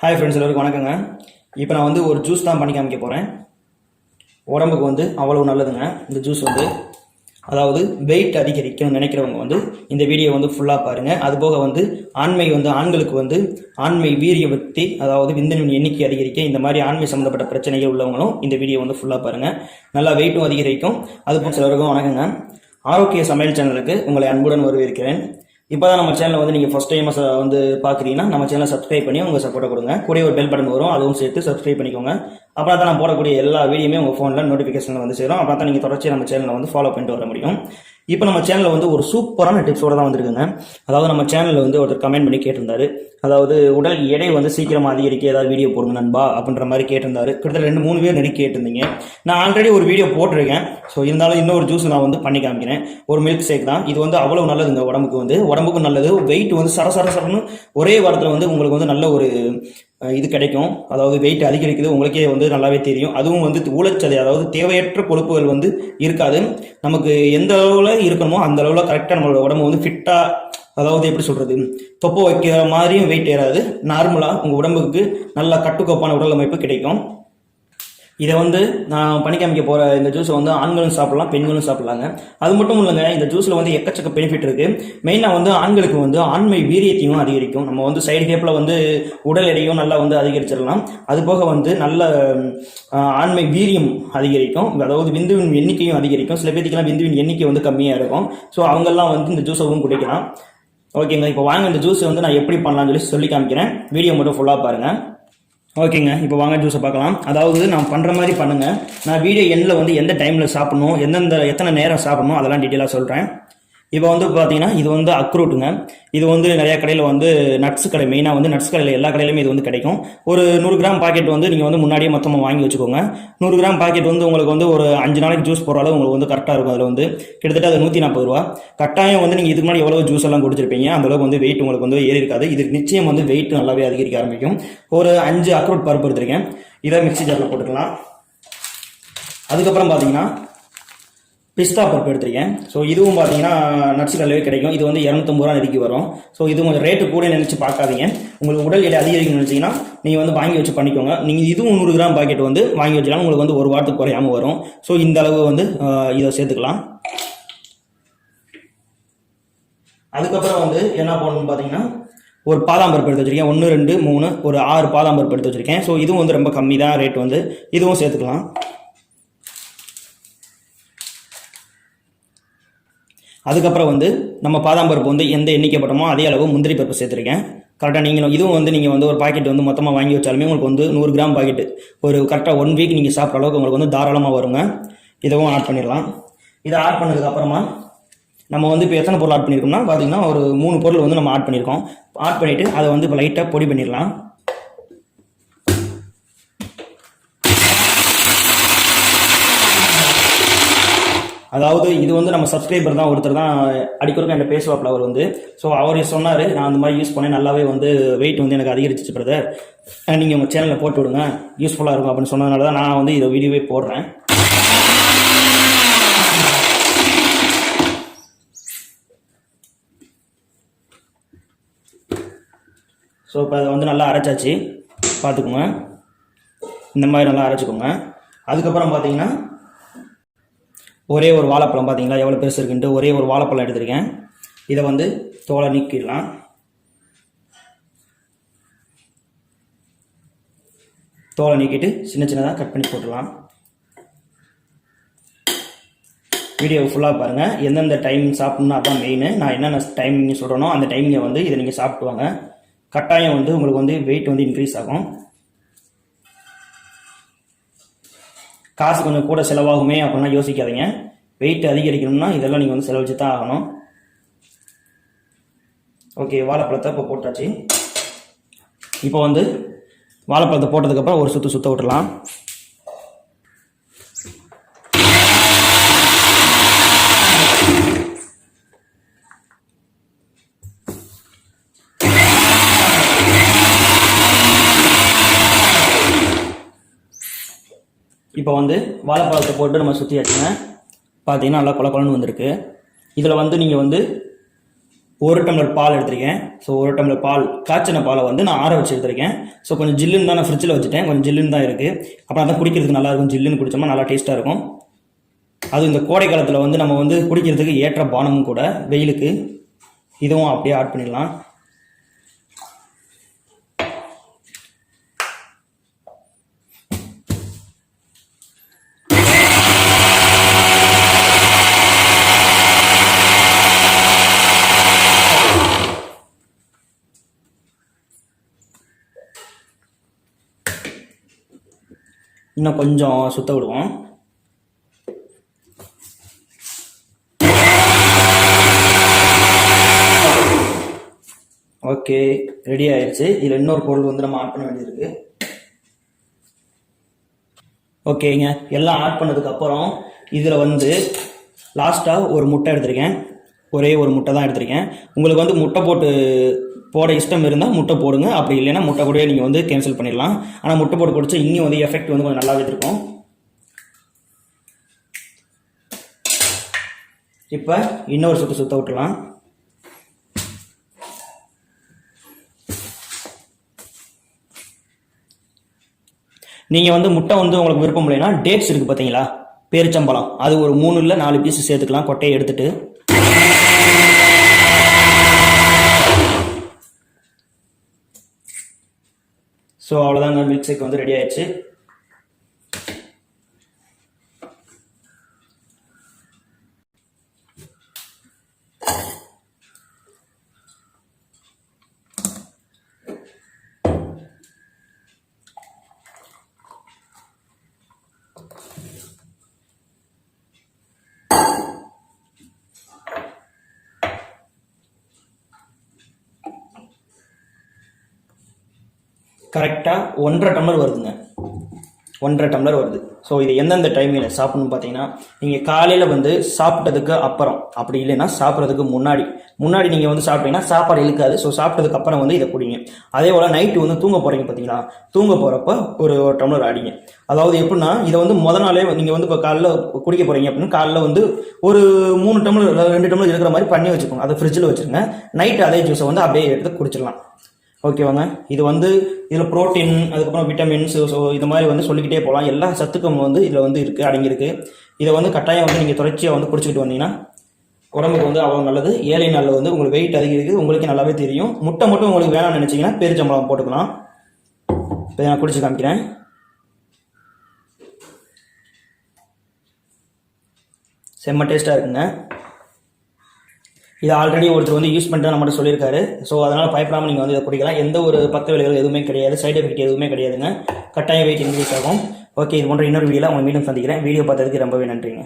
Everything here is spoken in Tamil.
ஹாய் ஃப்ரெண்ட்ஸ் எல்லாருக்கும் வணக்கங்க. இப்போ நான் வந்து ஒரு ஜூஸ் தான் பண்ணி காமிக்க போகிறேன் உடம்புக்கு வந்து அவ்வளோ நல்லதுங்க. இந்த ஜூஸ் வந்து அதாவது வெயிட் அதிகரிக்கணும்னு நினைக்கிறவங்க வந்து இந்த வீடியோ வந்து ஃபுல்லாக பாருங்கள் அதுபோக வந்து ஆண்மை வந்து ஆண்களுக்கு வந்து ஆண்மை வீரிய பக்தி அதாவது விந்தனின் எண்ணிக்கை அதிகரிக்க இந்த மாதிரி ஆண்மை சம்மந்தப்பட்ட பிரச்சனைகள் உள்ளவங்களும் இந்த வீடியோ வந்து ஃபுல்லாக பாருங்கள் நல்லா வெயிட்டும் அதிகரிக்கும். அதுபோல் சிலருக்கும் வணக்கங்க. ஆரோக்கிய சமையல் சேனலுக்கு உங்களை அன்புடன் வரவேற்கிறேன். இப்போ தான் நம்ம சேனலை வந்து நீங்கள் ஃபஸ்ட் டைம் வந்து பார்க்குறீங்கன்னா நம்ம சேனலை சப்ஸ்கிரைப் பண்ணி உங்கள் சப்போர்ட்டை கொடுங்க. கூட ஒரு பெல் பட்டன் வரும். அதுவும் சேர்த்து சப்ஸ்கிரைப் பண்ணிக்கோங்க. அப்புறம் தான் நான் போடக்கூடிய எல்லா வீடியோமே உங்கள் ஃபோனில் நோட்டிஃபிகேஷனில் வந்து சேரும். அப்புறம் தான் நீங்கள் தொடர்ச்சியாக நம்ம சேனலை வந்து ஃபாலோ பண்ணிட்டு வர முடியும். இப்போ நம்ம சேனலில் வந்து ஒரு சூப்பரான டிப்ஸோட தான் வந்திருக்குங்க. அதாவது நம்ம சேனலில் வந்து ஒருத்தர் கமெண்ட் பண்ணி கேட்டிருந்தாரு. அதாவது உடல் எடை வந்து சீக்கிரமாக அதிகரிக்க ஏதாவது வீடியோ போடுங்க நண்பா அப்படின்ற மாதிரி கேட்டிருந்தாரு. கிட்டத்தட்ட ரெண்டு மூணு பேர் நெருங்கி கேட்டிருந்தீங்க. நான் ஆல்ரெடி ஒரு வீடியோ போட்டிருக்கேன். ஸோ இருந்தாலும் இன்னொரு ஜூஸ் நான் வந்து பண்ணி காமிக்கிறேன். ஒரு மில்க் ஷேக் தான். இது வந்து அவ்வளோ நல்லதுங்க உடம்புக்கு வந்து. உடம்புக்கும் நல்லது. வெயிட் வந்து சர சர சரன்னு ஒரே வாரத்தில் வந்து உங்களுக்கு வந்து நல்ல ஒரு இது கிடைக்கும். அதாவது வெயிட் அதிகரிக்குது. உங்களுக்கே வந்து நல்லாவே தெரியும். அதுவும் வந்து ஊழச்சதை அதாவது தேவையற்ற கொழுப்புகள் வந்து இருக்காது. நமக்கு எந்த அளவில் இருக்கணுமோ அந்த அளவில் கரெக்டாக நம்மளோட உடம்பு வந்து ஃபிட்டாக அதாவது எப்படி சொல்கிறது தொப்பை வைக்கிற மாதிரியும் வெயிட் ஏறாது. நார்மலாக உங்கள் உடம்புக்கு நல்ல கட்டுக்கோப்பான உடல் அமைப்பு கிடைக்கும். இதை வந்து நான் பண்ணி காமிக்க போகிற இந்த ஜூஸை வந்து ஆண்களும் சாப்பிடலாம் பெண்களும் சாப்பிடலாங்க. அது மட்டும் இல்லைங்க இந்த ஜூஸில் வந்து எக்கச்சக்க பெனிஃபிட் இருக்குது மெயினாக வந்து ஆண்களுக்கு வந்து ஆண்மை வீரியத்தையும் அதிகரிக்கும். நம்ம வந்து சைடு கேப்பில் வந்து உடல் எடையும் நல்லா வந்து அதிகரிச்சிடலாம். அது போக வந்து நல்ல ஆண்மை வீரியம் அதிகரிக்கும். அதாவது விந்துவின் எண்ணிக்கையும் அதிகரிக்கும். சில பேத்துக்கெல்லாம் விந்துவின் எண்ணிக்கை வந்து கம்மியாக இருக்கும். ஸோ அவங்கெல்லாம் வந்து இந்த ஜூஸவும் குடிக்கலாம். ஓகேங்க இப்போ வாங்க இந்த ஜூஸ் வந்து நான் எப்படி பண்ணலாம்னு சொல்லி சொல்லி காமிக்கிறேன். வீடியோ மட்டும் ஃபுல்லாக பாருங்கள் ஓகேங்க இப்போ வாங்க ஜூஸை பார்க்கலாம். அதாவது நான் பண்ணுற மாதிரி பண்ணுங்கள் நான் வீடியோ எண்ணில் வந்து எந்த டைமில் சாப்பிட்ணும் எந்தெந்த எத்தனை நேரம் சாப்பிட்ணும் அதெல்லாம் டீட்டெயிலாக சொல்கிறேன் இப்போ வந்து பார்த்தீங்கன்னா இது வந்து அக்ரூட்டுங்க இது வந்து நிறைய கடையில் வந்து நட்ஸ் கடை மெயினாக வந்து நட்ஸ் கடையில் எல்லா கடையிலுமே இது வந்து கிடைக்கும். ஒரு நூறு கிராம் பாக்கெட் வந்து நீங்கள் வந்து முன்னாடியே மொத்தமாக வாங்கி வச்சுக்கோங்க. நூறு கிராம் பாக்கெட் வந்து உங்களுக்கு வந்து ஒரு அஞ்சு நாளைக்கு ஜூஸ் போகிற அளவு உங்களுக்கு வந்து கரெக்டாக இருக்கும் அதில் வந்து. கிட்டத்தட்ட அது நூற்றி நாற்பது ரூபா. கட்டாயம் வந்து நீங்கள் இதுக்கு முன்னாடி எவ்வளோ ஜூஸ் எல்லாம் குடிச்சிருப்பீங்க அந்த அளவுக்கு வந்து வெயிட் உங்களுக்கு வந்து ஏறி இருக்காது. இது நிச்சயம் வந்து வெயிட் நல்லாவே அதிகரிக்க ஆரம்பிக்கும். ஒரு அஞ்சு அக்ரூட் பருப்பு எடுத்துருக்கேன். இதை மிக்சி ஜாரில் போட்டுக்கலாம். அதுக்கப்புறம் பார்த்தீங்கன்னா பிஸ்தா பருப்பு எடுத்திருக்கேன். ஸோ இதுவும் பார்த்தீங்கன்னா நட்ஸ் கல்லவே கிடைக்கும். இது வந்து இரநூத்தம்பது ரூபா நெருக்கி வரும். ஸோ இது கொஞ்சம் ரேட்டு கூட நினச்சி பார்க்காதீங்க. உங்களுக்கு உடல் எடை அதிகரிக்கணும்னு நினச்சிங்கன்னா நீங்கள் வந்து வாங்கி வச்சு பண்ணிக்கோங்க. நீங்கள் இதுவும் நூறு கிராம் பாக்கெட் வந்து வாங்கி வச்சுக்கலாம். உங்களுக்கு வந்து ஒரு வாரத்துக்கு குறையாமல் வரும். ஸோ இந்த அளவு வந்து இதை சேர்த்துக்கலாம். அதுக்கப்புறம் வந்து என்ன பண்ணணும்னு பார்த்தீங்கன்னா ஒரு பாதாம் பருப்பு எடுத்து வச்சுருக்கேன். ஒன்று ரெண்டு மூணு ஒரு ஆறு பாதாம் பருப்பு எடுத்து வச்சுருக்கேன். ஸோ இதுவும் வந்து ரொம்ப கம்மி தான் ரேட் வந்து. இதுவும் சேர்த்துக்கலாம். அதுக்கப்புறம் வந்து நம்ம பாதாம் பருப்பு வந்து எந்த எண்ணிக்கை போட்டோமோ அதே அளவு முந்திரி பருப்பு சேர்த்துருக்கேன். கரெக்டாக நீங்களும் இதுவும் வந்து நீங்கள் வந்து ஒரு பாக்கெட் வந்து மொத்தமாக வாங்கி வச்சாலுமே உங்களுக்கு வந்து நூறு கிராம் பாக்கெட் ஒரு கரெக்டாக ஒன் வீக் நீங்கள் சாப்பிட்ற அளவுக்கு உங்களுக்கு வந்து தாராளமாக வருங்க. இதுவும் ஆட் பண்ணிடலாம். இதை ஆட் பண்ணதுக்கப்புறமா நம்ம வந்து இப்போ எத்தனை பொருள் ஆட் பண்ணியிருக்கோம்னா பார்த்தீங்கன்னா ஒரு மூணு பொருள் வந்து நம்ம ஆட் பண்ணியிருக்கோம் ஆட் பண்ணிவிட்டு அதை வந்து இப்போ லைட்டாக பொடி பண்ணிடலாம். அதாவது இது வந்து நம்ம சப்ஸ்கிரைபர் தான் ஒருத்தர் தான் அடிக்கொருக்க என்ன பேசுவாப்பில் அவர் வந்து. ஸோ அவர் சொன்னார் நான் அந்த மாதிரி யூஸ் பண்ணேன் நல்லாவே வந்து வெயிட் வந்து எனக்கு அதிகரிச்சிச்சு பிரதர் நீங்கள் உங்கள் சேனலில் போட்டு விடுங்க. யூஸ்ஃபுல்லாக இருக்கும் அப்படின்னு சொன்னதுனால தான் நான் வந்து இதை வீடியோவே போடுறேன். ஸோ இப்போ அதை வந்து நல்லா அரைச்சாச்சு. பார்த்துக்கோங்க. இந்த மாதிரி நல்லா அரைச்சிக்கோங்க. அதுக்கப்புறம் பார்த்தீங்கன்னா ஒரே ஒரு வாழைப்பழம் பார்த்தீங்களா எவ்வளோ பெருசு இருக்குன்ட்டு ஒரே ஒரு வாழைப்பழம் எடுத்திருக்கேன். இதை வந்து தோலை நீக்கிடலாம். தோலை நீக்கிட்டு சின்ன சின்னதாக கட் பண்ணி போட்டுடலாம். வீடியோ ஃபுல்லாக பாருங்கள் எந்தெந்த டைம் சாப்பிட்ணும் அதான் மெயின் நான் என்னென்ன டைமிங் சொல்கிறேனோ அந்த டைமிங்கை வந்து இதை நீங்கள் சாப்பிட்டு வாங்க. கட்டாயம் வந்து உங்களுக்கு வந்து வெயிட் வந்து இன்க்ரீஸ் ஆகும். காசு கொஞ்சம் கூட செலவாகுமே அப்படின்னா யோசிக்காதீங்க. வெயிட் அதிகரிக்கணும்னா இதெல்லாம் நீங்கள் வந்து செலவழிச்சு தான் ஆகணும். ஓகே வாழைப்பழத்தை இப்போ போட்டாச்சு. இப்போ வந்து வாழைப்பழத்தை போட்டதுக்கப்புறம் ஒரு சுற்று சுற்ற விட்டுலாம் இப்போ வந்து வாழைப்பழத்தை போட்டு நம்ம சுற்றி வச்சுங்க பார்த்தீங்கன்னா நல்லா கொல கொலன்னு வந்திருக்கு. இதில் வந்து நீங்கள் வந்து ஒரு டம்ளர் பால் எடுத்திருக்கேன். ஸோ ஒரு டம்ளர் பால் காய்ச்சின பாலை வந்து நான் ஆற வச்சு எடுத்திருக்கேன். ஸோ கொஞ்சம் ஜில்லுன்னு தான் நான் ஃப்ரிட்ஜில் வச்சுட்டேன். கொஞ்சம் ஜில்லுன்னு தான் இருக்குது அப்புறம் தான் குடிக்கிறதுக்கு நல்லா இருக்கும். ஜில்லுன்னு குடித்தோம்னா நல்லா டேஸ்ட்டாக இருக்கும். அது இந்த கோடை காலத்தில் வந்து நம்ம வந்து குடிக்கிறதுக்கு ஏற்ற பானமும் கூட வெயிலுக்கு. இதுவும் அப்படியே ஆட் பண்ணிடலாம். இன்னும் கொஞ்சம் சுத்த விடுவோம். ஓகே ரெடி ஆயிடுச்சு. இதில் இன்னொரு பொருள் வந்து நம்ம ஆட் பண்ண வேண்டியது ஓகேங்க. எல்லாம் ஆட் பண்ணதுக்கப்புறம் இதில் வந்து லாஸ்ட்டாக ஒரு முட்டை எடுத்திருக்கேன். ஒரே ஒரு முட்டை தான் எடுத்திருக்கேன். உங்களுக்கு வந்து முட்டை போட்டு போட இஷ்டம் இருந்தால் முட்டை போடுங்க. அப்படி இல்லைன்னா முட்டை கூட நீங்கள் வந்து கேன்சல் பண்ணிடலாம். ஆனால் முட்டை போட்டு குடிச்சா இன்னும் வந்து எஃபெக்ட் வந்து கொஞ்சம் நல்லாவே இருக்கும். இப்போ இன்னொரு சுற்று சுத்த விட்டுலாம் நீங்கள் வந்து முட்டை வந்து உங்களுக்கு விருப்பம் இல்லைன்னா டேட்ஸ் இருக்குது பார்த்தீங்களா பேரிச்சம்பழம். அது ஒரு மூணு இல்லை நாலு பீஸ் சேர்த்துக்கலாம். கொட்டையை எடுத்துகிட்டு ஸோ அவ்வளோதாங்க மில்க் ஷேக் வந்து ரெடி ஆயிடுச்சு. கரெக்டாக ஒன்றரை டம்ளர் வருதுங்க. ஒன்றரை டம்ளர் வருது. ஸோ இது எந்தெந்த டைமில் சாப்பிடணும் பார்த்தீங்கன்னா நீங்கள் காலையில் வந்து சாப்பிட்டதுக்கு அப்புறம் அப்படி இல்லைன்னா சாப்பிட்றதுக்கு முன்னாடி முன்னாடி நீங்கள் வந்து சாப்பிட்டீங்கன்னா சாப்பாடு இழுக்காது. ஸோ சாப்பிட்டதுக்கு அப்புறம் வந்து இதை குடிங்க. அதே போல் நைட்டு வந்து தூங்க போகிறீங்க பார்த்தீங்களா தூங்க போகிறப்ப ஒரு ஒரு டம்ளர் அடிங்க. அதாவது எப்படின்னா இதை வந்து முத நாளே நீங்கள் வந்து இப்போ காலைல குடிக்க போகிறீங்க அப்படின்னு காலைல வந்து ஒரு மூணு டம்ளர் ரெண்டு டம்ளர் இருக்கிற மாதிரி பண்ணி வச்சுக்கோங்க. அதை ஃப்ரிட்ஜில் வச்சுருங்க. நைட்டு அதே ஜூஸை வந்து அப்படியே எடுத்து குடிச்சிடலாம். ஓகேவாங்க? இது வந்து இதில் புரோட்டீன் அதுக்கப்புறம் விட்டமின்ஸ் ஸோ இது மாதிரி வந்து சொல்லிக்கிட்டே போகலாம். எல்லா சத்துக்களும் வந்து இதில் வந்து இருக்குது அடங்கியிருக்கு. இதை வந்து கட்டாயம் வந்து நீங்கள் தொடர்ச்சியாக வந்து குடிச்சிக்கிட்டு வந்தீங்கன்னா உடம்புக்கு வந்து அவ்வளோ நல்லது. ஏழை நாளில் வந்து உங்களுக்கு வெயிட் அதிகரிக்குது உங்களுக்கு நல்லாவே தெரியும். முட்டை மட்டும் உங்களுக்கு வேணாம்னு நினச்சிங்கன்னா பெருச்சம்பளம் போட்டுக்கலாம். இப்போ நான் குடிச்சு காமிக்கிறேன். செம்ம டேஸ்ட்டாக இருக்குங்க. இது ஆல்ரெடி ஒருத்தர் வந்து யூஸ் பண்ணிட்டு நம்மகிட்ட சொல்லியிருக்காரு. ஸோ அதனால் பயப்படாமல் நீங்கள் வந்து இதை குடிக்கலாம். எந்த ஒரு பக்க விலைகள் எதுவுமே கிடையாது. சைடு எஃபெக்ட் எதுவுமே கிடையாதுங்க. கட்டாயம் வெயிட் இன்க்ரீஸ் ஆகும். ஓகே இது போன்ற இன்னொரு வீடியோவில் உங்களை மீண்டும் சந்திக்கிறேன். வீடியோ பார்த்ததுக்கு ரொம்பவே நன்றிங்க.